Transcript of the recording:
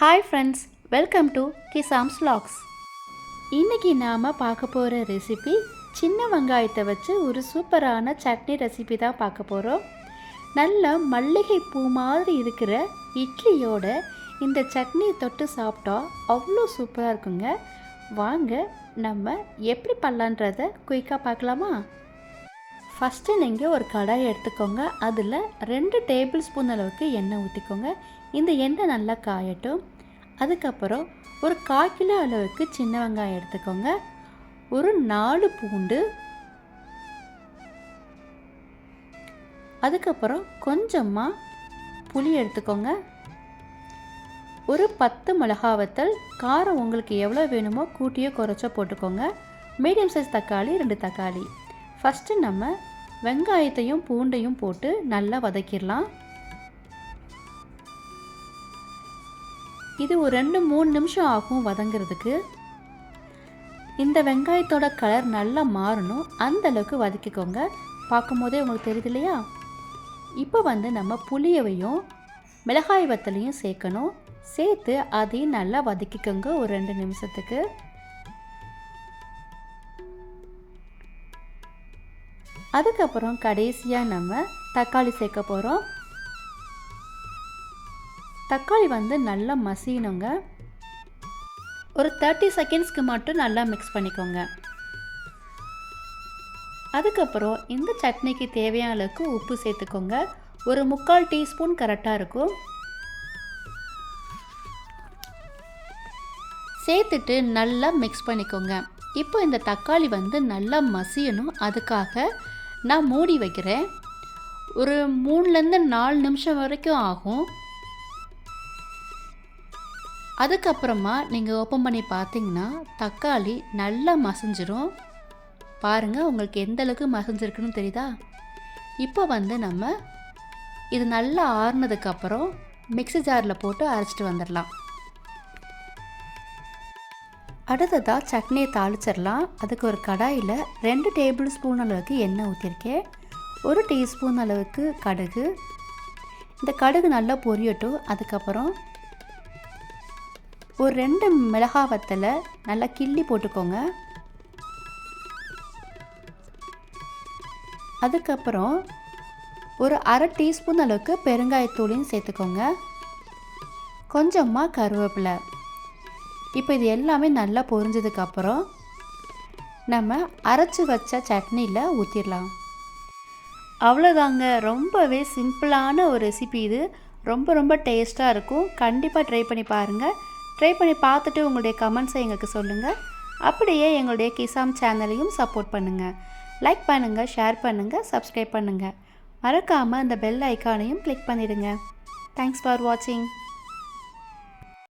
Hi friends welcome to கிசாம்ஸ் லாக்ஸ் இன்றைக்கி நாம் பார்க்க போகிற ரெசிபி சின்ன வெங்காயத்தை வச்சு ஒரு சூப்பரான சட்னி ரெசிபி தான் பார்க்க போகிறோம் நல்ல மல்லிகை பூ மாதிரி இருக்கிற இட்லியோட இந்த சட்னியை தொட்டு சாப்பிட்டா அவ்வளோ சூப்பராக இருக்குங்க. வாங்க நம்ம எப்படி பண்ணலான்றத குயிக்காக பார்க்கலாமா? ஃபஸ்ட்டு நீங்கள் ஒரு கடாய் எடுத்துக்கோங்க. அதில் ரெண்டு டேபிள் ஸ்பூன் அளவுக்கு எண்ணெய் ஊற்றிக்கோங்க. இந்த எண்ணெய் நல்லா காயட்டும். அதுக்கப்புறம் ஒரு கால் கிலோ அளவுக்கு சின்ன வெங்காயம் எடுத்துக்கோங்க. ஒரு நாலு பூண்டு. அதுக்கப்புறம் கொஞ்சமாக புளி எடுத்துக்கோங்க. ஒரு பத்து மிளகா வத்தல் காரம் உங்களுக்கு எவ்வளோ வேணுமோ கூட்டியோ குறைச்சோ போட்டுக்கோங்க. மீடியம் சைஸ் தக்காளி ரெண்டு தக்காளி. ஃபஸ்ட்டு நம்ம வெங்காயத்தையும் பூண்டையும் போட்டு நல்லா வதக்கிடலாம். இது ஒரு ரெண்டு மூணு நிமிஷம் ஆகும் வதங்கிறதுக்கு. இந்த வெங்காயத்தோட கலர் நல்லா மாறணும். அந்த அளவுக்கு வதக்கிக்கோங்க. பார்க்கும்போதே உங்களுக்கு தெரியுது இல்லையா? இப்போ வந்து நம்ம புளியவையும் மிளகாய் வத்தலையும் சேர்க்கணும். சேர்த்து அதையும் நல்லா வதக்கிக்கோங்க ஒரு ரெண்டு நிமிஷத்துக்கு. அதுக்கப்புறம் கடைசியாக நம்ம தக்காளி சேர்க்க போகிறோம் தக்காளி வந்து நல்லா மசியணுங்க. ஒரு தேர்ட்டி செகண்ட்ஸ்க்கு மட்டும் நல்லா மிக்ஸ் பண்ணிக்கோங்க. அதுக்கப்புறம் இந்த சட்னிக்கு தேவையான அளவுக்கு உப்பு சேர்த்துக்கோங்க. ஒரு முக்கால் டீஸ்பூன் கரெக்டாக இருக்கும். சேர்த்துட்டு நல்லா மிக்ஸ் பண்ணிக்கோங்க. இப்போ இந்த தக்காளி வந்து நல்லா மசியணும். அதுக்காக நான் மூடி வைக்கிறேன். ஒரு மூணுலேருந்து நாலு நிமிஷம் வரைக்கும் ஆகும். அதுக்கப்புறமா நீங்கள் ஓப்பன் பண்ணி பார்த்தீங்கன்னா தக்காளி நல்லா மசஞ்சிரும். பாருங்கள் உங்களுக்கு எந்த அளவுக்கு தெரியுதா? இப்போ வந்து நம்ம இது நல்லா ஆறுனதுக்கப்புறம் மிக்ஸி ஜாரில் போட்டு அரைச்சிட்டு வந்துடலாம். அடுத்ததாக சட்னியை தாளிச்சிடலாம். அதுக்கு ஒரு கடாயில் ரெண்டு டேபிள் ஸ்பூன் அளவுக்கு எண்ணெய் ஊற்றிருக்கேன் ஒரு டீஸ்பூன் அளவுக்கு கடுகு. இந்த கடுகு நல்லா பொரியட்டும். அதுக்கப்புறம் ஒரு ரெண்டு மிளகா வத்தலை நல்லா கிள்ளி போட்டுக்கோங்க. அதுக்கப்புறம் ஒரு அரை டீஸ்பூன் அளவுக்கு பெருங்காயத்தூளையும் சேர்த்துக்கோங்க. கொஞ்சமாக கருவேப்பிலை. இப்போ இது எல்லாமே நல்லா பொரிஞ்சதுக்கப்புறம் நம்ம அரைச்சி வச்ச சட்னியில் ஊற்றிடலாம் அவ்வளோதாங்க ரொம்பவே சிம்பிளான ஒரு ரெசிபி இது. ரொம்ப ரொம்ப டேஸ்ட்டாக இருக்கும். கண்டிப்பாக ட்ரை பண்ணி பாருங்கள் ட்ரை பண்ணி பார்த்துட்டு உங்களுடைய கமெண்ட்ஸை எங்களுக்கு சொல்லுங்கள் அப்படியே எங்களுடைய கிசாம் சேனலையும் சப்போர்ட் பண்ணுங்கள் லைக் பண்ணுங்கள் ஷேர் பண்ணுங்கள் சப்ஸ்கிரைப் பண்ணுங்கள் மறக்காமல் அந்த பெல் ஐக்கானையும் கிளிக் பண்ணிடுங்க. தேங்க்ஸ் ஃபார் வாட்சிங்